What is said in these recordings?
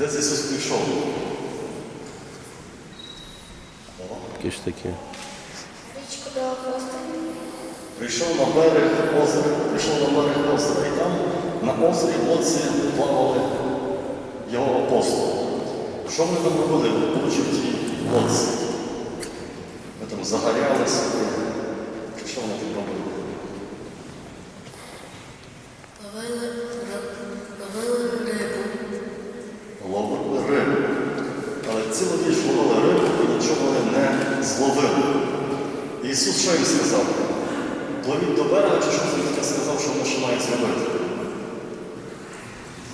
Де з Ісус прийшов? Які ж такі. Річку до апостолів. Прийшов на берег озера, прийшов на берег озера, і там на озері лодці плавали його апостоли. Що вони там робили, будучи в тій лодці? Ми там загорялися. Що вони там робили? Ловили, ри- ловили рибу. Ловили рибу. Але цілу ніч ловили рибу і нічого не зловили. Ісус що їм сказав? Пливіть до берега, чи що він таке сказав, що вони робити?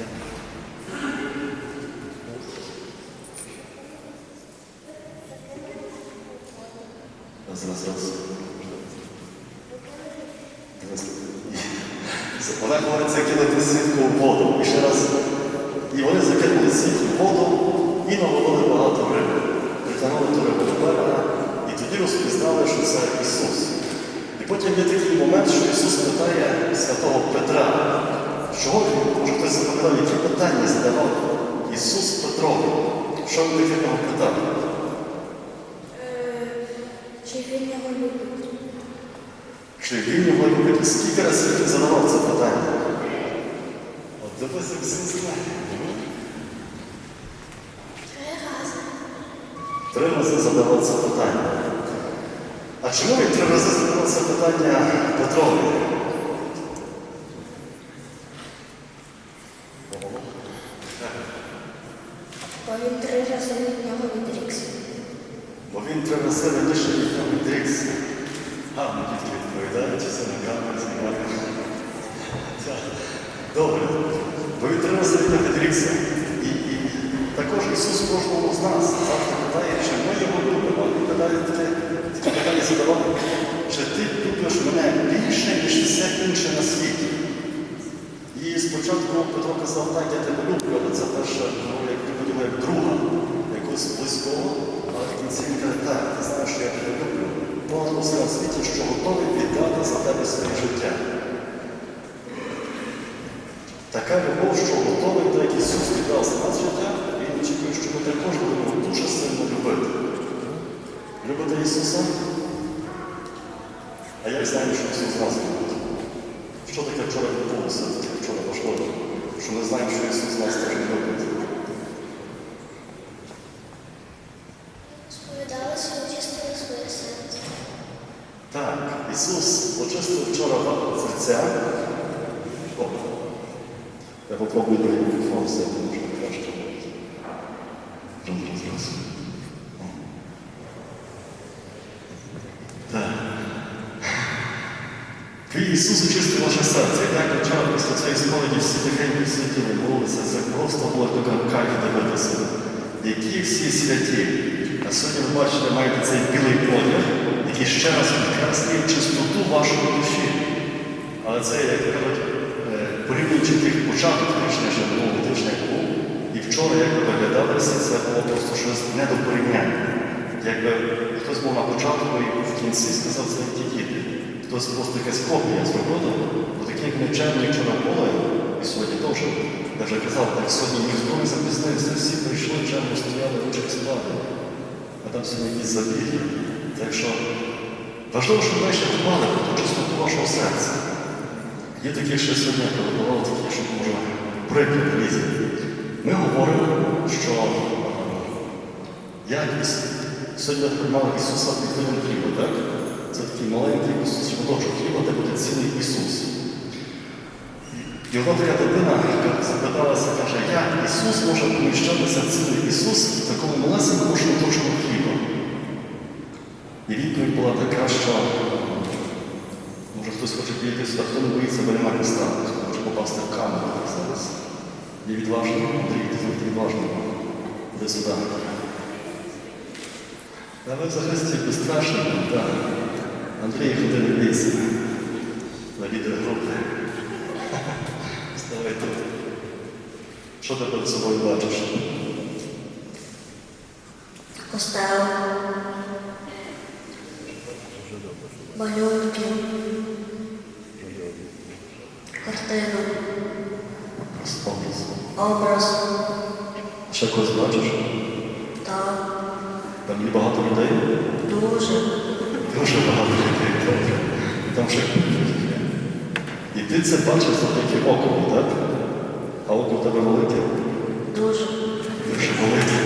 Я- Раз, раз, раз. Дивись. Вона говорить, закинути сітку в воду. І ще раз. І вони закинули сітку в воду і наловили багато риби. Притягнули ту рибу до берега, і тоді розпізнали, що це Ісус. І потім є такий момент, що Ісус питає святого Петра, чого він, може хтось запам'ятав, які питання задавав Ісус Петрові. Що він таке його питав? Е, Чи він його любить? Чи він його любить? Скільки разів він задавав це питання? От дивись, як всі знає. Три рази задавав це питання. А чому він задавав це питання Петрові? Бо він три рази від нього відрікся. Бо він три рази раніше від нього відрікся. Гарно дітки відповідають, чи це не гарно знімати. Так. Добре. Бо він три рази від нього відрікся. І, і також Ісус кожному з нас завжди питає, чи ми його любимо. Він питає таке, задавав, чи ти любиш мене більше, ніж все інше на світі. І спочатку Петро казав, так, я тебе люблю, але це перше, ну, як приподімо, як друга, якогось близького, але в кінці він каже, так, ти знаєш, що я тебе люблю. Понад усе на світі, що готовий віддати за тебе своє життя. Така любов, що готовий, так Ісус віддав за нас життя, Він очікує, що ми також будемо дуже сильно любити. Любите Ісуса? А як знаємо, що Ісус нас любить? Що таке вчора відбулося, таке вчора важливо, що ми знаємо, що Ісус нас теж любить. Сповідалися, очистили своє серце. Так, Ісус очистив вчора вам серця. О, я попробую другий мікрофон взяти, може краще. Раз, раз, раз. О. Так. Твій Ісус очистив ваше серце. І так вчора після цієї сповіді всі тихенько сиділи, молилися. Це просто було така кайф дивитися. Які всі святі. А сьогодні ви бачите, маєте цей білий одяг, який ще раз підкреслює чистоту вашої душі. Але це, як кажуть, е, порівнюючи тих початок тижня, що минулого тижня був, і вчора, як ви виглядали всі, це було просто щось не до порівняння. Якби хтось був на початку і в кінці сказав, це не діти. Хтось просто якась копія зробила, бо такі, як чемні вчора були, і сьогодні теж, я вже казав, так сьогодні ніхто не запізнився, всі прийшли, чемно стояли, ручки склади. А там сьогодні якісь забіги. Так що важливо, щоб ми ще про ту чистоту вашого серця. Є такі, що сьогодні приготували такі, що може приклад різні. Ми говоримо, що е, як Іс- сьогодні приймали Ісуса під хлібом так? Це такий маленький Ісус, шматочок хліба, де буде цілий Ісус. Одна така дитина запиталася, каже, як Ісус може поміщатися цілий Ісус в такому малесенькому шматочку хліба? І відповідь була така, що може хтось хоче підійти сюди, хто не боїться, бо немає міста, хто хоче попасти в камеру зараз. Є відважний, Андрій, ти відважний. Іди сюди. Та ви взагалі стільки безстрашні, так. Андрій, ходи не бійся. На відеогрупи. Вставай тут. Що ти перед собою бачиш? Костел. Малюнки. Картину. Образ. Образ. Ще когось бачиш? Так, Там є багато людей. дуже. Дуже багато людей. Добре. Там ще є. І ти це бачиш за такі оком, так? А око в тебе велике. Дуже. Дуже велике.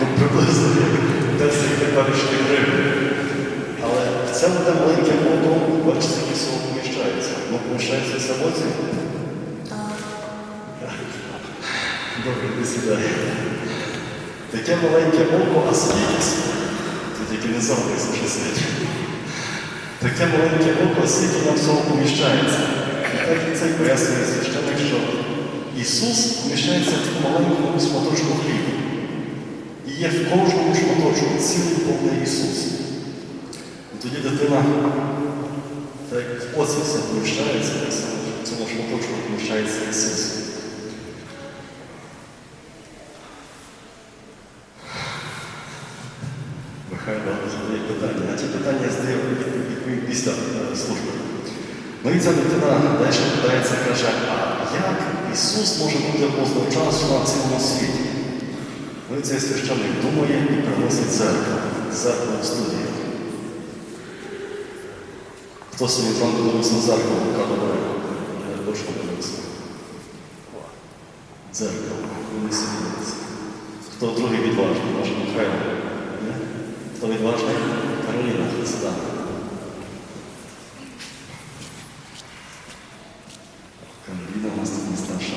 Ну, приблизно як 10 теперішніх гривень. Але це буде маленьке око, бачите, яке всього поміщається. Ну, поміщається в. Так, Добре, не сідай. Таке маленьке око, а скільки? Тільки не завжди сидить. Таке маленьке око, а нам всього поміщається. І так і цей пояснює священник, що Ісус поміщається в маленькому шматочку хліба. І є в кожному шматочку цілий повний Ісус. І тоді дитина, так як в оці все поміщається, так само в цьому шматочку поміщається Ісус. Задає питання. На ті питання я здаю відповім після е, служби. Ну і ця дитина далі питається, каже, а як Ісус може бути одночасно на цілому світі? Ну і цей священник думає і приносить зеркало, зеркало в студію. Хто собі зранку дивився на зеркало, яка добре? Точно дивився. Вони собі. Хто другий відважний, може Михайло? Ні? Хто відважний? Кароліна, сюди. Кароліна у нас тут не старша.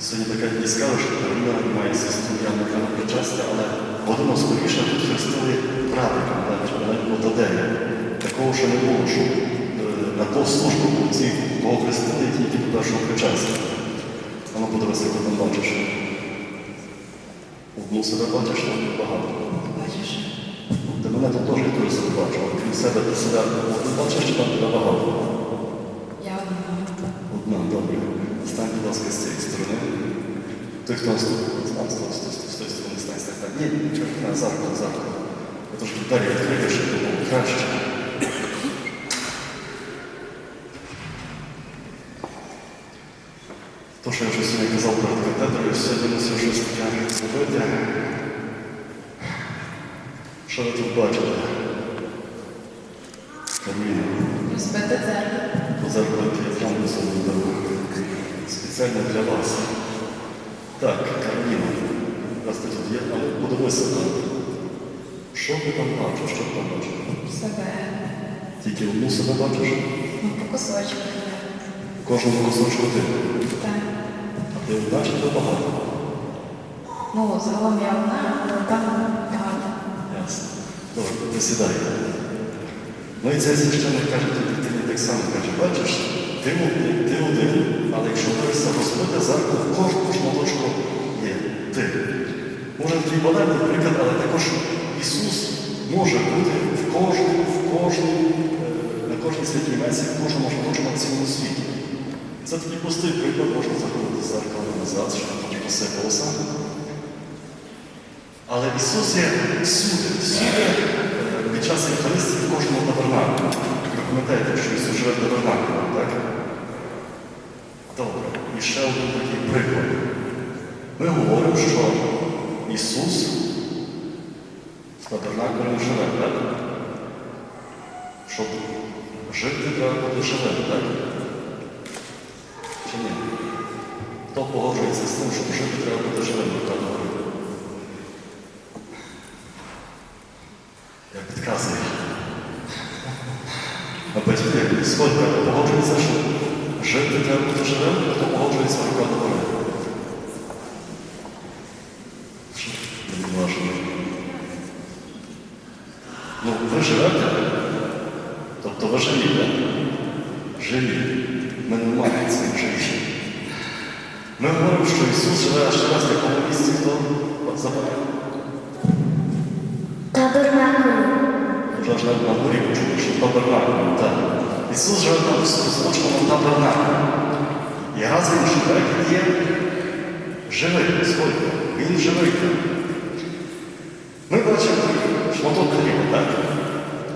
Сьогодні така скажу, що Кароліна має сестру Яника на причастя, але годину скоріше тут хрестили правика, маленького Тадея. Такого ще не було, що е, на ту службу ці, кого хрестили тільки до першого причастя. Ну подивися, як там бачиш. Одну себе бачиш, там багато. бачиш. Ти мене тут теж якось бачу, а крім себе ти себе одну бачиш, чи там тебе багато? Я одна. Одна, добре. Стань, будь ласка, з цієї сторони. Той, хто наступний, там, з тої- з тої- з тої сторони стань, стань, стань. Ні, на зеркало, зеркало. Тож двері відкрити, щоб було краще. То, що я вже сьогодні казав перед катедрою, сьогодні мусив щось таке зробити. Що ви тут бачите? Каміна. Розбите дзеркало. Позарбити фонду солодову. Спеціально для вас. Так. Раз ти тут є, але подивися там. Що ти там бачиш? Що ти там бачиш? Себе. Тільки одну себе бачиш? Ну, по кусочках. Кожному кусочку ти. Так. А ти ти багато? Ну, загалом я одна, але там Добре, присідай. Ну і цей священник каже, ти дитині так само каже, бачиш, ти ти один, але якщо дивишся розбите зеркало, в кожному шматочку є ти. Може твій банальний приклад, але також Ісус може бути в кожній, в кожній, на кожній святій месі, в кожному шматочку на цілому світі. Це такий простий приклад, можна заходити з зеркало назад, щоб не посипалося. Але Ісус є всюди, всюди е, під час Євхаристії в кожному табернаклі. Ви пам'ятаєте, що Ісус живе в табернаклі, так? Добре. І ще один такий приклад. Ми говоримо, що Ісус в табернаклі живе, так? Щоб жити треба бути живим, так? Чи ні? Хто погоджується з тим, щоб жити треба бути живим, так говорить? Я підказую. А батьки, сколько погоджується, що жити треба бути живим, хто погоджується рука до гори. Що? Не відважено. Ну, ви живете, тобто ви живі, так? Живі. Ми не маємо цих живі. Ми говоримо, що Ісус живе аж раз в якому місці, хто на. Ісус живе там в сполучному табернаклі. І раз він живе, він є живий, сколько? Він живий. Ми бачимо шматок хліба, так?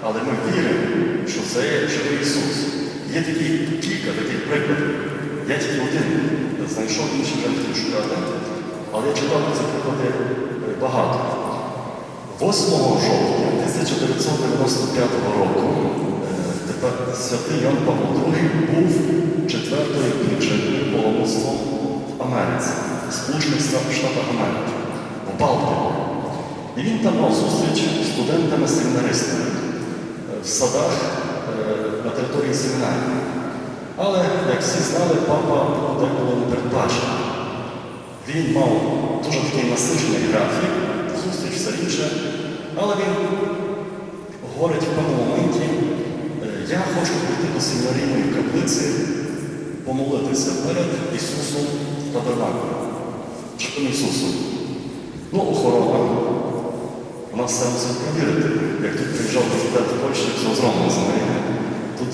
Але ми віримо, що це живий Ісус. Є такі кілька таких прикладів. Я тільки один знайшов інші вже шукати. Але я читав ці приклади е, багато. 8 жовтня 1995 року святий Ян Павло II був четвертою причиною паломництвом в Америці, Сполучених Штатах Америки, в Балтику. І він там мав зустріч з студентами-семінаристами е, в садах е, на території семінарії. Але, як всі знали, папа деколи не передбачений. Він мав дуже такий насичений графік, зустріч все інше, але він говорить в певному моменті, «Е, я хочу прийти до семінарійної каплиці, помолитися перед Ісусом та Табернаклем, живим Ісусом. Ну, охорона, вона все мусить. Як тут приїжджав президент Польщі, все зроблено з нею. Тут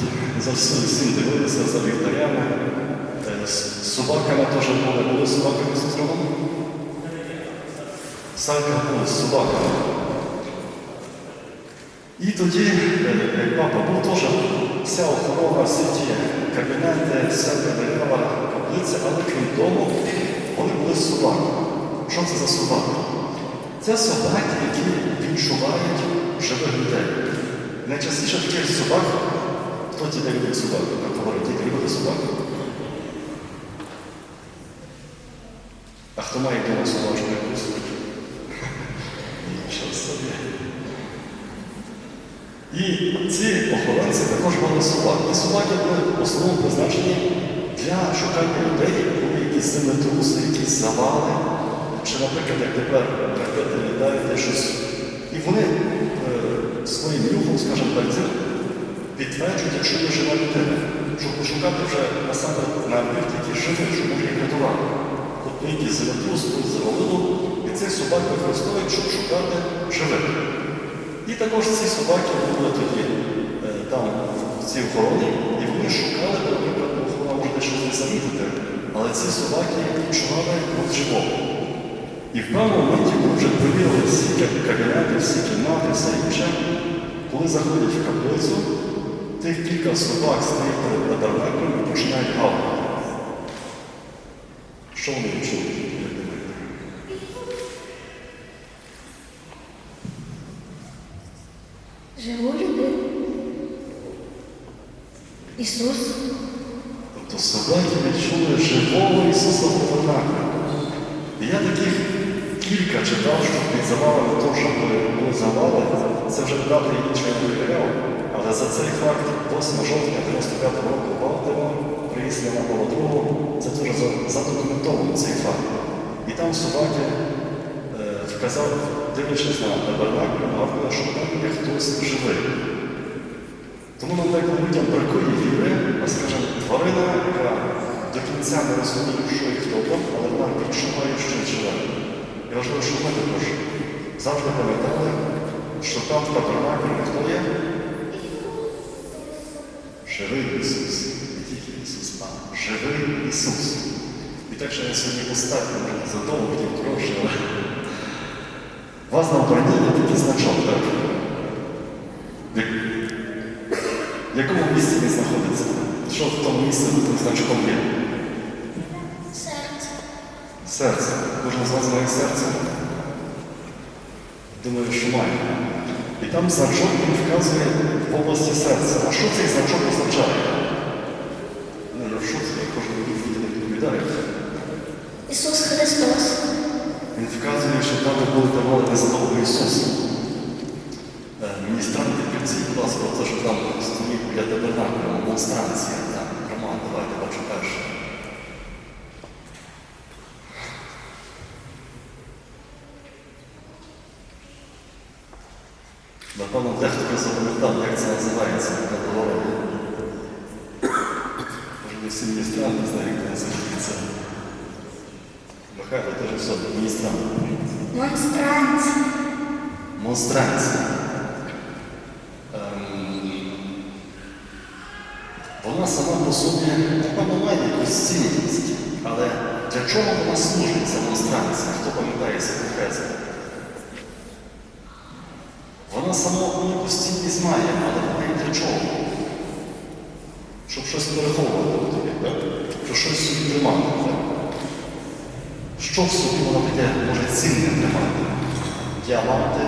за всі- всім дивилися, за вівтарями. Е, З собаками теж були, були з собаками все зроблено. Салька були з собаками. І тоді, е, як папа вся охорона, всі ті кабінети, вся дерева, каплиця, але крім того, вони були з собаками. Що це за собаки? Це собаки, які відчувають живих людей. Найчастіше таких собак, хто ті не любить собак, як говорить, ті любите собак. А хто має вдома собачку якусь? Нічого собі. І ці охоронці також мали собак. І собаки були в основному призначені для шукання людей, коли якісь землетруси, якісь завали, чи, наприклад, як тепер ракети літають, щось. І вони е, своїм нюхом, скажімо так, підтверджують, якщо є жива людина, щоб пошукати вже насамперед на об'єкт, які живі, що може їх рятувати. Тобто якийсь землетрус, завалило, і цих собак використовують, щоб шукати живих. І також ці собаки були тоді е, там в цій охороні, і вони шукали, наприклад, охорона може щось не замітити, але ці собаки відчували рух живого. І в певному моменті, коли вже перевірили всі кабінети, всі кімнати, все інше, коли заходять в каплицю, тих кілька собак стоїть перед таberнаклем і починають гавкати. Що вони відчули? Ісус. Тобто собаки відчули живого Ісуса Таberнакля. І я таких кілька читав, що під завалами то, що були, завали, це вже дати інший перевіряв. Але за цей факт 8 жовтня 95 року Балтима, приїзд на Павла це дуже за- задокументовано цей факт. І там собаки е, вказав, дивлячись на табернакль, гавкали, що там є хтось живий. Тому нам людям бракує віри, а скажімо, тварина, яка до кінця не розуміє, що і хто там, але вона відчуває, що живе. І важливо, щоб ми також завжди пам'ятали, що там в табернаклі хто є? Живий Ісус. Не тільки Ісус, а живий Ісус. І так що я сьогодні може, задовго хотів але вас на обрані є такий значок, так? В- якому місці він знаходиться? Що в тому місці значком є? Серце. Серце. Кожен з вас має серце. Думаю, що має. І там значок він вказує в області серця. А що цей значок означає? Ну, я в шоці, я кожен відповідь не відповідає. Ісус Христос. Він вказує, що там будете мали незадовго Ісуса. Е, Міністранти підкажіть, будь ласка, оце, що там стоїть біля табернакля, монстранція, там, Роман, давайте бачу перше. Напевно, дехто запам'ятав, як це називається на дорогі. Може, не всі міністранти знають, як це називається. Михайло теж все, міністрант. Монстранці. Монстранція. Ем, вона сама по собі, напевно, має якусь цінність, але для чого вона служить, ця монстранція? Хто пам'ятає синхрезу? Вона сама ну, якусь цінність має, але вона і для чого? Щоб щось переховувати тобі, так? Щоб щось собі тримати. Так? Що в собі воно таке може цінне тримати? Діаманти,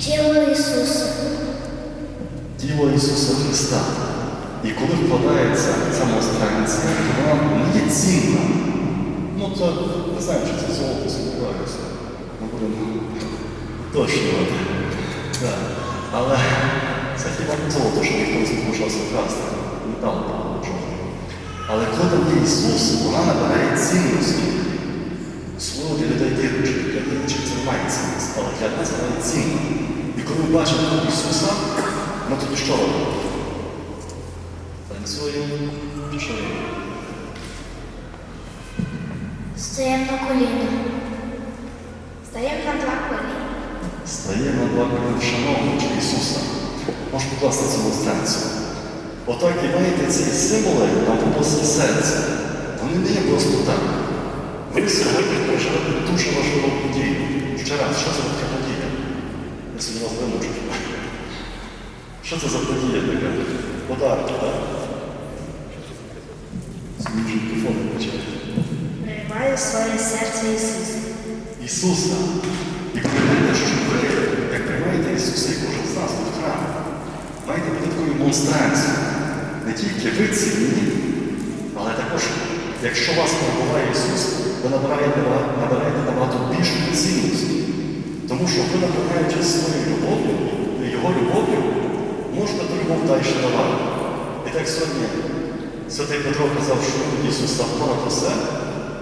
Тіло Ісуса. тіло Ісуса Христа. І коли вкладається ця монстранція, то вона не є цінна. Ну, це не знаю, чи це золото сподіваюся. Ми будемо уточнювати. Так. Але це хіба не золото, що ніхто не спокушався вкрасти. Метал чорний. Але коли там є Ісус, вона набирає цінності. Слово для людей віруючих, для віруючих це не має цінності, але для нас вона є. І коли ми бачимо Ісуса, ми тоді що робимо? Що робимо? Стоїмо на коліна. Стаємо на два коліна. Стає на два коліна вшановуючи Ісуса. Можеш покласти цю ілюстрацію. Отак і маєте ці символи там в серця. Вони не є просто так. Ви сьогодні переживете дуже важливу подію. Ще раз, що це така подія? Я сьогодні вас вимучу. Що це за подія така? Подарки, так? Приймаю своє серце Ісуса. Ісуса. І знаєте, що ви, як приймаєте Ісуса, і кожен з нас тут в храмі, маєте додаткову монстрацію. Не тільки ви цінні, але також, якщо вас перебуває Ісус, ви набираєте, набираєте набагато більшу цінність. Тому що ви наповняючи своєю любов'ю, Його любов'ю, можете ту любов далі давати. І так сьогодні Святий Петро казав, що любить Ісуса понад усе.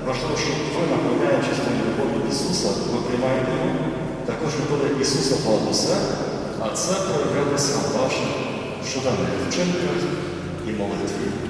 Важливо, щоб ви, наповняючись тою любов'ю Ісуса, ви приймаєте Його, також любили Ісуса понад усе, а це проявилося в ваших щоденних вчинках і молитві.